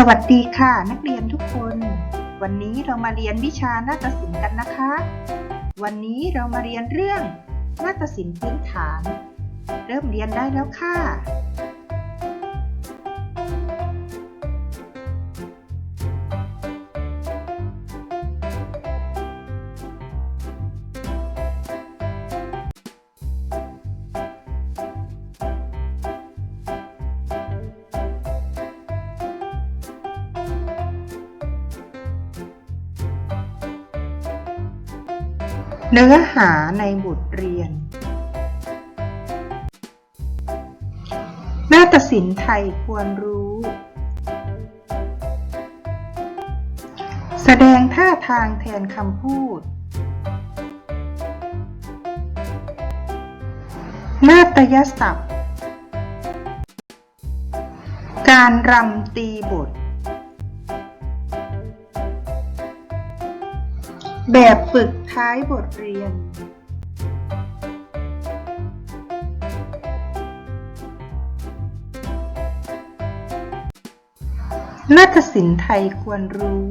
สวัสดีค่ะ นักเรียนทุกคน วันนี้เรามาเรียนวิชานาฏศิลป์กันนะคะ วันนี้เรามาเรียนเรื่องนาฏศิลป์พื้นฐาน เริ่มเรียนได้แล้วค่ะ เนื้อหาในบทเรียน นาฏศิลป์ไทยควรรู้ แสดงท่าทางแทนคำพูด นาฏยศัพท์ การรำตีบทแบบฝึก ท้ายบทเรียน นาฏศิลป์ไทยควรรู้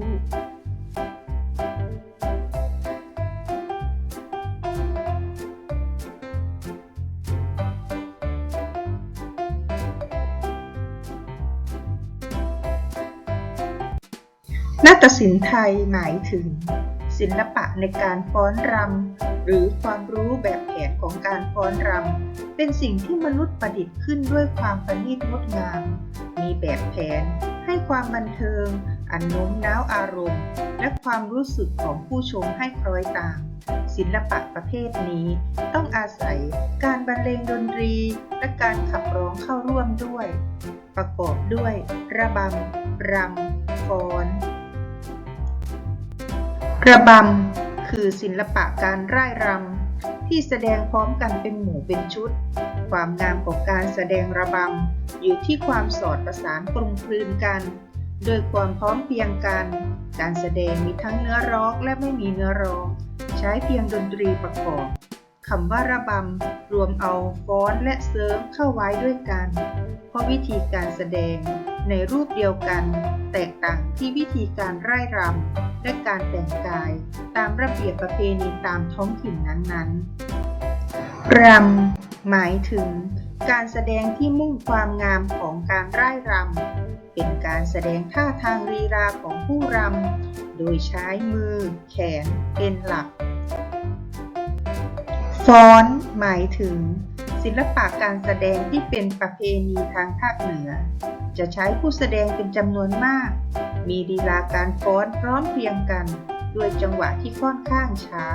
นาฏศิลป์ไทยหมายถึง ศิลปะในการฟ้อนรำหรือความรู้แบบแผนของการฟ้อนรำเป็นสิ่งที่มนุษย์ประดิษฐ์ขึ้นด้วยความประณีตงดงาม มีแบบแผน ให้ความบันเทิง อันโน้มน้าวอารมณ์ และความรู้สึกของผู้ชมให้คล้อยตามศิลปะประเภทนี้ต้องอาศัยการบรรเลงดนตรี และการขับร้องเข้าร่วมด้วย ประกอบด้วย ระบำรำฟ้อน ระบำคือศิลปะการร่ายรำที่แสดงพร้อมกันเป็นหมู่เป็นชุด ความงามของการแสดงระบำอยู่ที่ความสอดประสานกลมกลืนกัน โดยความพร้อมเพียงกัน การแสดงมีทั้งเนื้อร้องและไม่มีเนื้อร้อง ใช้เพียงดนตรีประกอบคำว่าระบำรวมเอาฟ้อนและเสริมเข้าไว้ด้วยกัน เพราะวิธีการแสดง ในรูปเดียวกัน แตกต่างที่วิธีการร่ายรำและการแต่งกายตามระเบียบประเพณีตามท้องถิ่นนั้นๆ รำ หมายถึง การแสดงที่มุ่งความงามของการร่ายรำเป็นการแสดงท่าทางลีลาของผู้รำโดยใช้มือ แขนเป็นหลักฟ้อนหมายถึง ศิลปะการแสดงที่เป็นประเพณีทางภาคเหนือ จะใช้ผู้แสดงเป็นจำนวนมาก มีลีลาการฟ้อนพร้อมเพรียงกัน ด้วยจังหวะที่ค่อนข้างช้า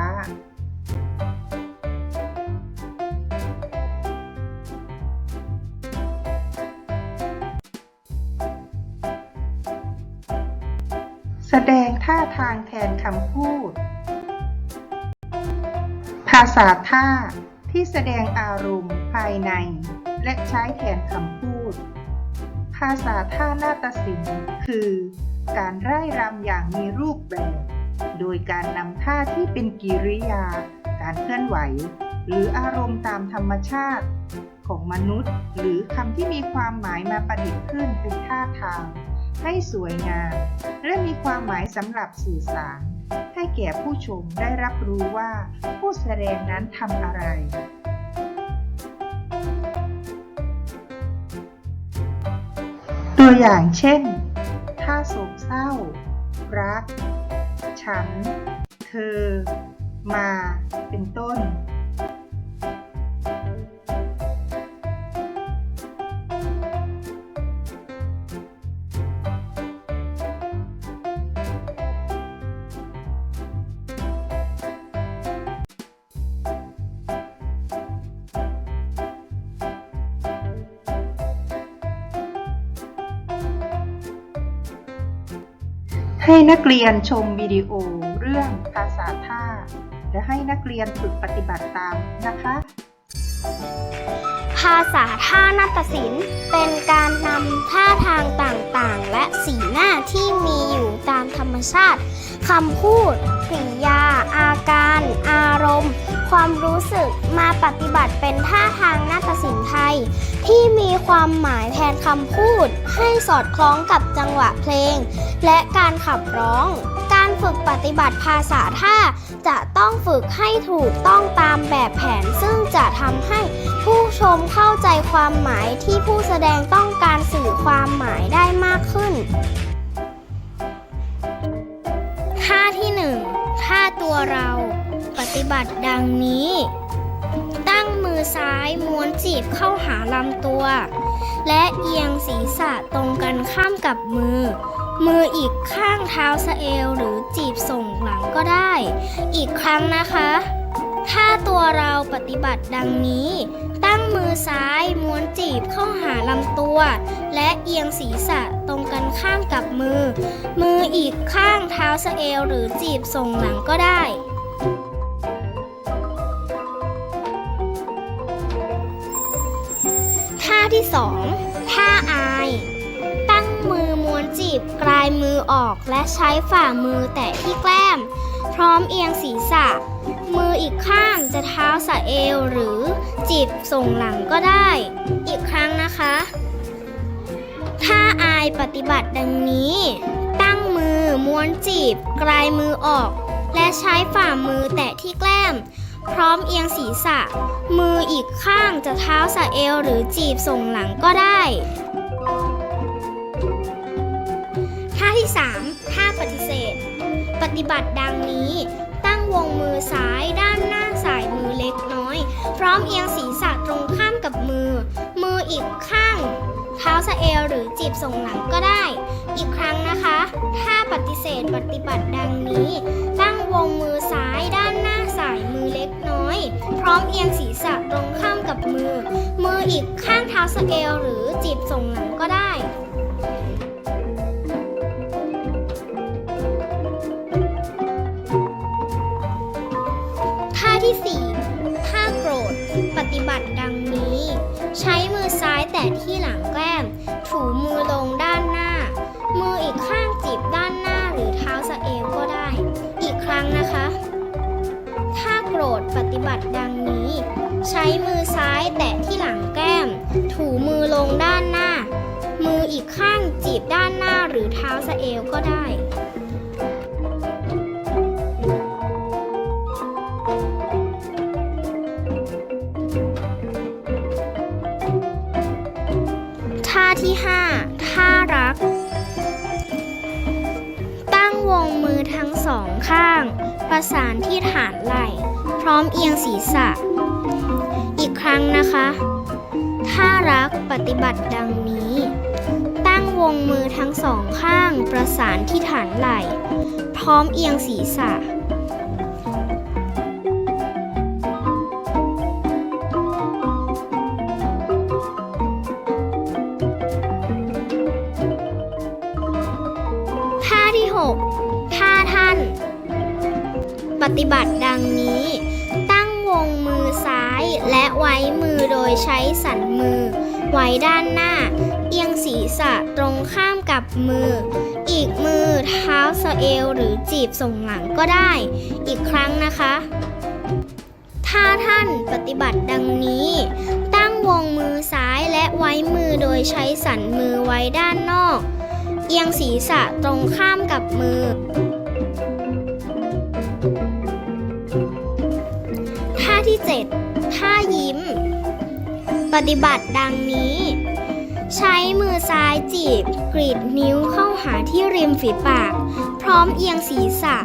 แสดงท่าทางแทนคำพูด ภาษาท่าที่แสดงอารมณ์ภายใน และใช้แทนคำพูด ภาษาท่านาฏศิลป์คือ การร่ายรำอย่างมีรูปแบบ โดยการนำท่าที่เป็นกิริยา การเคลื่อนไหว หรืออารมณ์ตามธรรมชาติ ของมนุษย์ หรือคำที่มีความหมายมาประดิษฐ์ขึ้นเป็นท่าทาง ให้สวยงาม และมีความหมายสำหรับสื่อสาร ให้แก่ผู้ชมได้รับรู้ว่าผู้แสดงนั้นทำอะไร ตัวอย่างเช่นท่าโศกเศร้า รัก ฉัน เธอ มา เป็นต้น ให้นักเรียนชมวิดีโอเรื่องภาษาท่า และให้นักเรียนฝึกปฏิบัติตามนะคะ ภาษาท่านาฏศิลป์ เป็นการนำท่าทางต่างๆ และสีหน้าที่มีอยู่ตามธรรมชาติคำพูดกริยา อาการ อารมณ์ ความรู้สึกมาปฏิบัติเป็นท่าทางนาฏศิลป์ไทย ที่มีความหมายแทนคำพูด ให้สอดคล้องกับจังหวะเพลง และการขับร้อง การฝึกปฏิบัติภาษาท่า จะต้องฝึกให้ถูกต้องตามแบบแผน ซึ่งจะทำให้ผู้ชมเข้าใจความหมายที่ผู้แสดงต้องการสื่อความหมายได้มากขึ้นท่าที่หนึ่งท่าตัวเราปฏิบัติดังนี้ ตั้งมือซ้ายม้วนจีบเข้าหาลำตัว และเอียงศีรษะตรงกันข้ามกับมือ มืออีกข้างเท้าสะเอวหรือจีบส่งหลังก็ได้ อีกครั้งนะคะ ถ้าตัวเราปฏิบัติดังนี้ ตั้งมือซ้ายม้วนจีบเข้าหาลำตัว และเอียงศีรษะตรงกันข้ามกับมือ มืออีกข้างเท้าสะเอวหรือจีบส่งหลังก็ได้ท่าที่สองท่าอา จีบกลายมือออกและใช้ฝ่ามือแตะที่แกล้ม พร้อมเอียงศีรษะ มืออีกข้างจะเท้าสะเอวหรือจีบส่งหลังก็ได้ อีกครั้งนะคะ ถ้าอายปฏิบัติดังนี้ ตั้งมือม้วนจีบกลายมือออก และใช้ฝ่ามือแตะที่แกล้มพร้อมเอียงศีรษะ มืออีกข้างจะเท้าสะเอวหรือจีบส่งหลังก็ได้ 3ท่าปฏิเสธ ปฏิบัติดังนี้ ตั้งวงมือซ้ายด้านหน้าสายมือเล็กน้อย พร้อมเอียงศีรษะตรงข้ามกับมือ มืออีกข้าง เท้าสะเอวหรือจีบส่งหลังก็ได้ อีกครั้งนะคะ ถ้าปฏิเสธปฏิบัติดังนี้ ตั้งวงมือซ้ายด้านหน้าสายมือเล็กน้อย พร้อมเอียงศีรษะตรงข้ามกับมือ มืออีกข้างเท้าสะเอวหรือจีบส่งหลังก็ได้ ปฏิบัติดังนี้ ใช้มือซ้ายแตะที่หลังแก้ม ถูมือลงด้านหน้า มืออีกข้างจีบด้านหน้าหรือเท้าสะเอวก็ได้ อีกครั้งนะคะ ถ้าโกรธปฏิบัติดังนี้ ใช้มือซ้ายแตะที่หลังแก้ม ถูมือลงด้านหน้า มืออีกข้างจีบด้านหน้าหรือเท้าสะเอวก็ได้ องสองข้าง ประสานที่ฐานไหล่ พร้อมเอียงศีรษะ อีกครั้งนะคะท่ารักปฏิบัติดังนี้ ตั้งวงมือทั้งสองข้างประสานที่ฐานไหล่ พร้อมเอียงศีรษะ ฏิบัติดังนี้ ตั้งวงมือซ้ายและไว้มือโดยใช้สันมือ ไว้ด้านหน้า เอียงศีรษะตรงข้ามกับมือ อีกมือเท้าสะเอวหรือจีบส่งหลังก็ได้ อีกครั้งนะคะ ถ้าท่านปฏิบัติดังนี้ ตั้งวงมือซ้ายและไว้มือโดยใช้สันมือไว้ด้านนอก เอียงศีรษะตรงข้ามกับมือ 7ท่ายิ้ม ปฏิบัติดังนี้ ใช้มือซ้ายจีบ กรีดนิ้วเข้าหาที่ริมฝีปาก พร้อมเอียงศีรษะ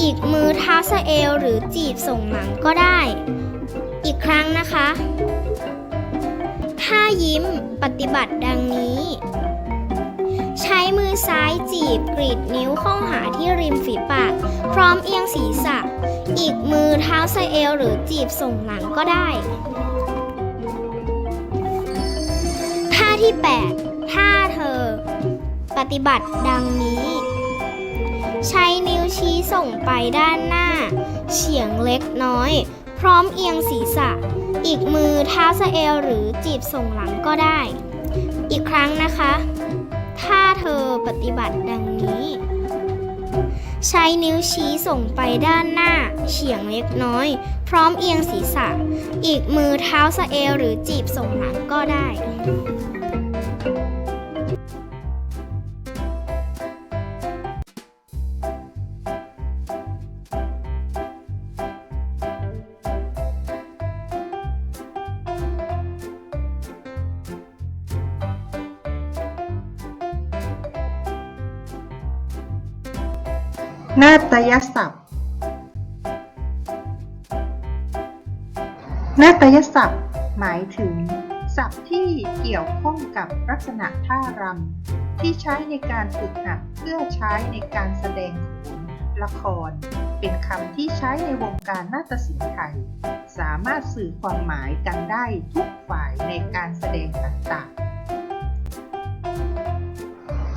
อีกมือเท้าสะเอวหรือจีบส่งหลังก็ได้ อีกครั้งนะคะท่ายิ้ม ปฏิบัติดังนี้ ใช้มือซ้ายจีบกรีดนิ้วเข้าหาที่ริมฝีปาก พร้อมเอียงศีรษะ อีกมือเท้าสะเอวหรือจีบส่งหลังก็ได้ท่าที่8ท่าเธอ ปฏิบัติดังนี้ ใช้นิ้วชี้ส่งไปด้านหน้า เฉียงเล็กน้อย พร้อมเอียงศีรษะ อีกมือเท้าสะเอวหรือจีบส่งหลังก็ได้ อีกครั้งนะคะ ถ้าเธอปฏิบัติดังนี้ ใช้นิ้วชี้ส่งไปด้านหน้า เฉียงเล็กน้อย พร้อมเอียงศีรษะ อีกมือเท้าสะเอวหรือจีบส่งหลังก็ได้ นาฏยศัพท์ นาฏยศัพท์ หมายถึง ศัพท์ที่เกี่ยวข้องกับลักษณะท่ารำที่ใช้ในการฝึกหัดเพื่อใช้ในการแสดงโขนละคร เป็นคำที่ใช้ในวงการนาฏศิลป์ไทย สามารถสื่อความหมายกันได้ทุกฝ่ายในการแสดงต่างๆ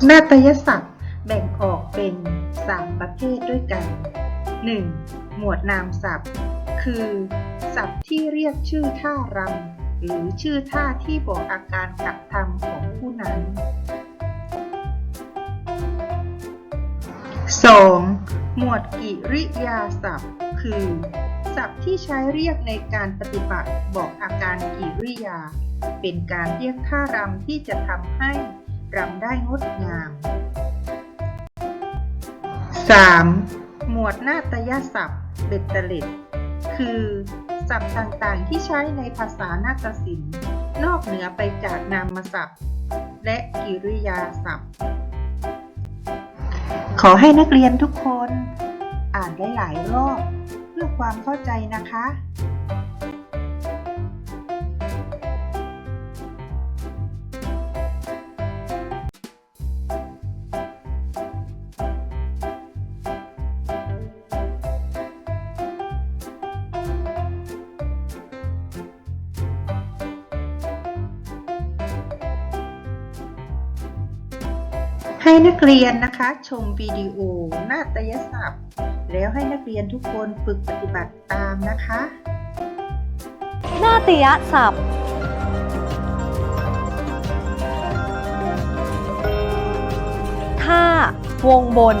นาฏยศัพท์ แบ่งออกเป็น 3 ประเภทด้วยกัน 1. หมวดนามศัพท์ คือ ศัพท์ที่เรียกชื่อท่ารำหรือชื่อท่าที่บอกอาการกระทำของผู้นั้น 2. หมวดกิริยาศัพท์ คือ ศัพท์ที่ใช้เรียกในการปฏิบัติบอกอาการกิริยา เป็นการเรียกท่ารำที่จะทำให้รำได้งดงาม 3. หมวดนาตยศัพท์เบตเตล็ด คือ ศัพท์ต่างๆที่ใช้ในภาษานาฏศิลป์ นอกเหนือไปจากนามศัพท์ และกิริยาศัพท์ ขอให้นักเรียนทุกคน อ่านหลายๆรอบเพื่อความเข้าใจนะคะ ให้นักเรียนนะคะชมวิดีโอนาฏยศัพท์ แล้วให้นักเรียนทุกคนฝึกปฏิบัติตามนะคะ นาฏยศัพท์ ท่าวงบน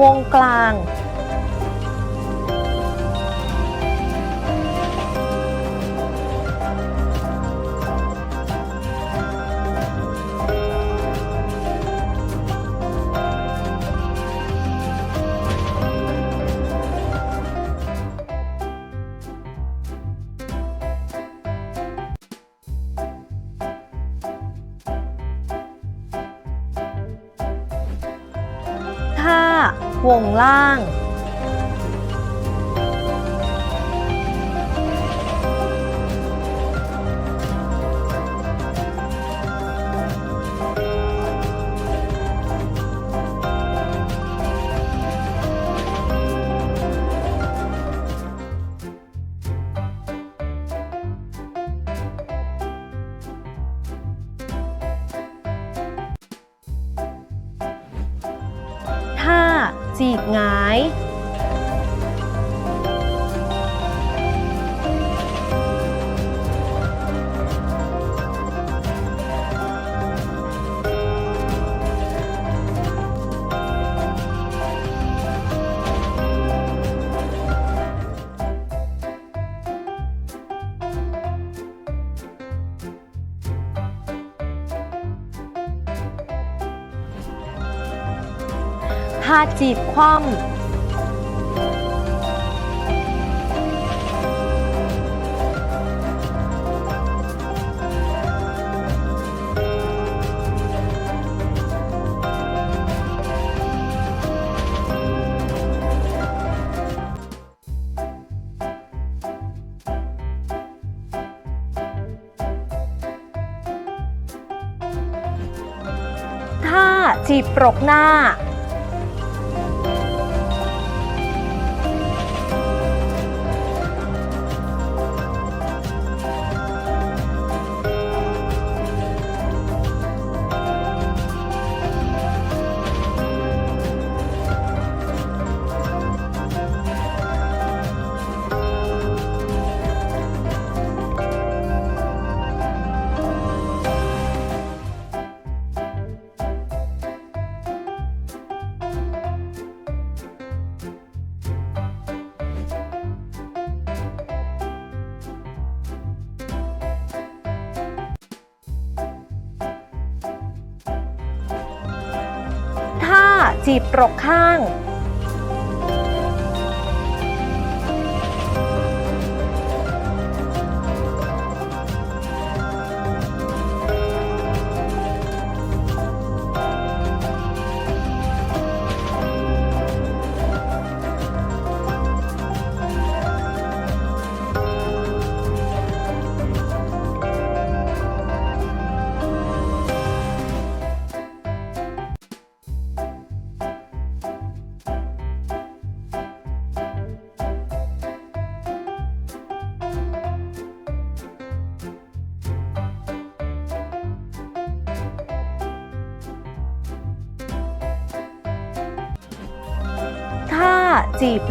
วงกลาง ท่าจีบคว่ำท่าจีบปรกหน้า บตรกข้าง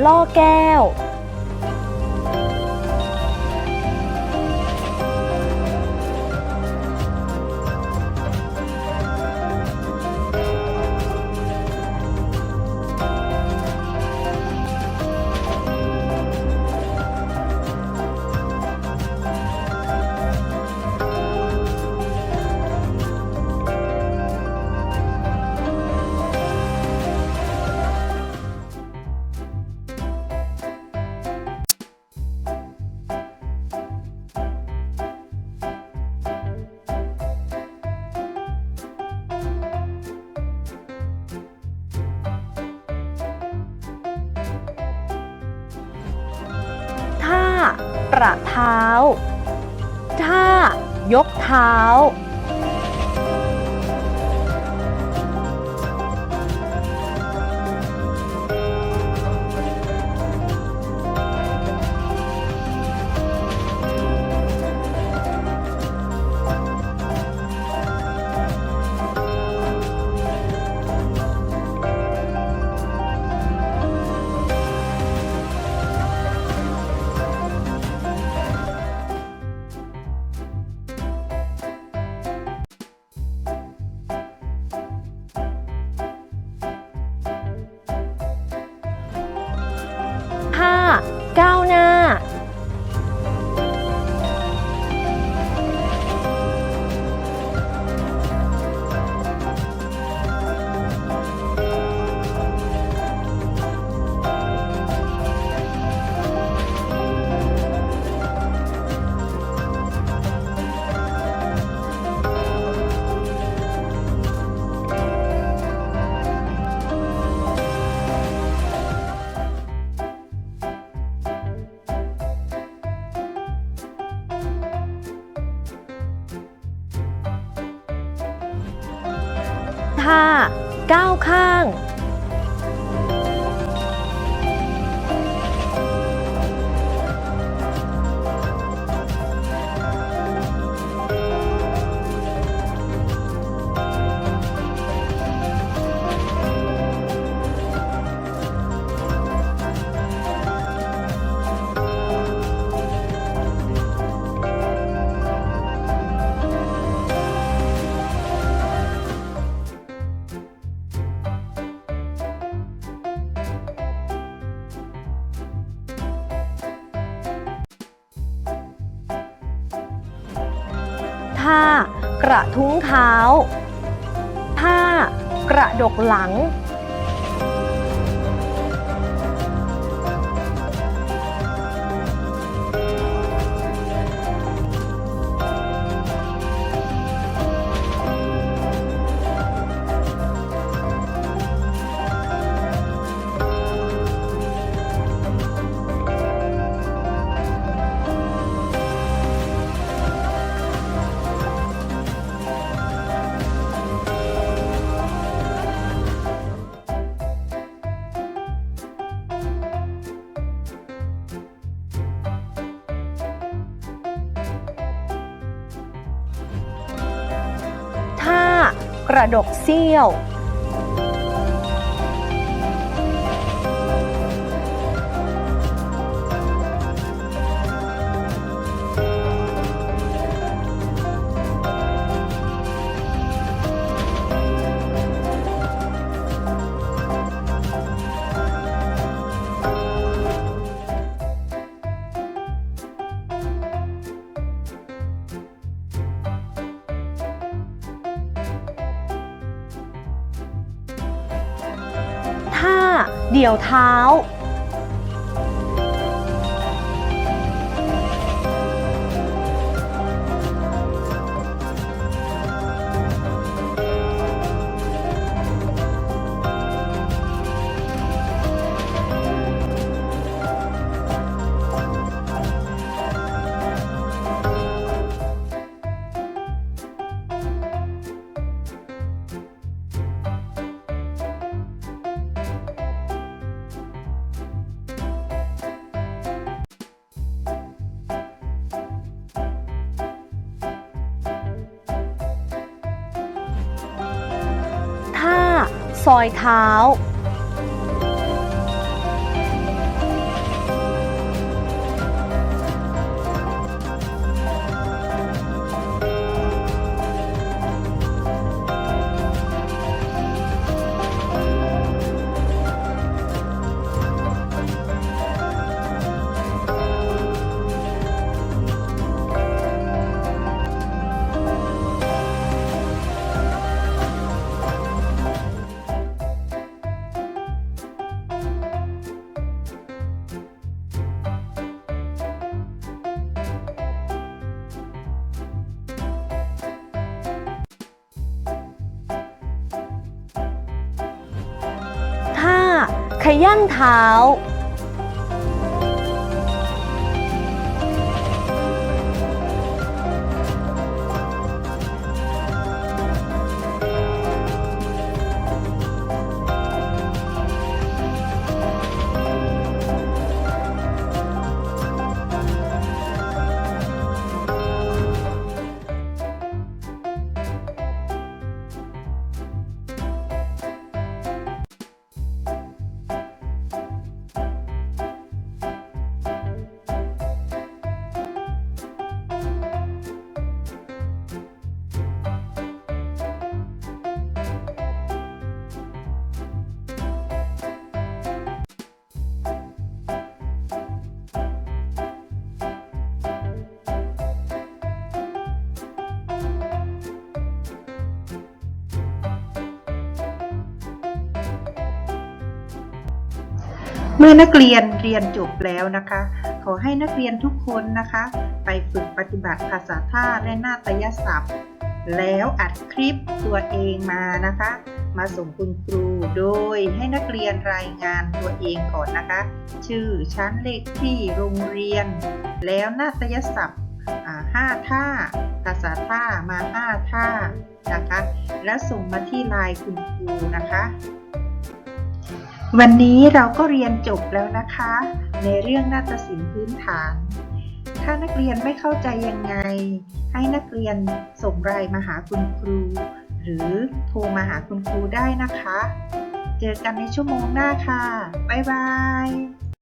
ล่อแก้ว ประเท้าถ้ายกเท้า ก้าว ทุ้งเท้า ผ้ากระดกหลัง กระดกเซี่ยว เดี่ยวเท้า อยเท้า ย่ำเท้า มื่อนักเรียนเรียนจบแล้วนะคะ ขอให้นักเรียนทุกคนนะคะ ไปฝึกปฏิบัติภาษาท่าและนาฏยศัพท์ แล้วอัดคลิปตัวเองมานะคะ มาส่งคุณครูโดยให้นักเรียนรายงานตัวเองก่อนนะคะ ชื่อชั้นเลขที่โรงเรียน แล้วนาฏยศัพท์ห้าท่า ภาษาท่ามาห้าท่านะคะ แล้วส่งมาที่ไลน์คุณครูนะคะ วันนี้เราก็เรียนจบแล้วนะคะ ในเรื่องนาฏศิลป์พื้นฐาน ถ้านักเรียนไม่เข้าใจยังไง ให้นักเรียนส่งรายมาหาคุณครู หรือโทรมาหาคุณครูได้นะคะ เจอกันในชั่วโมงหน้าค่ะ บ๊ายบาย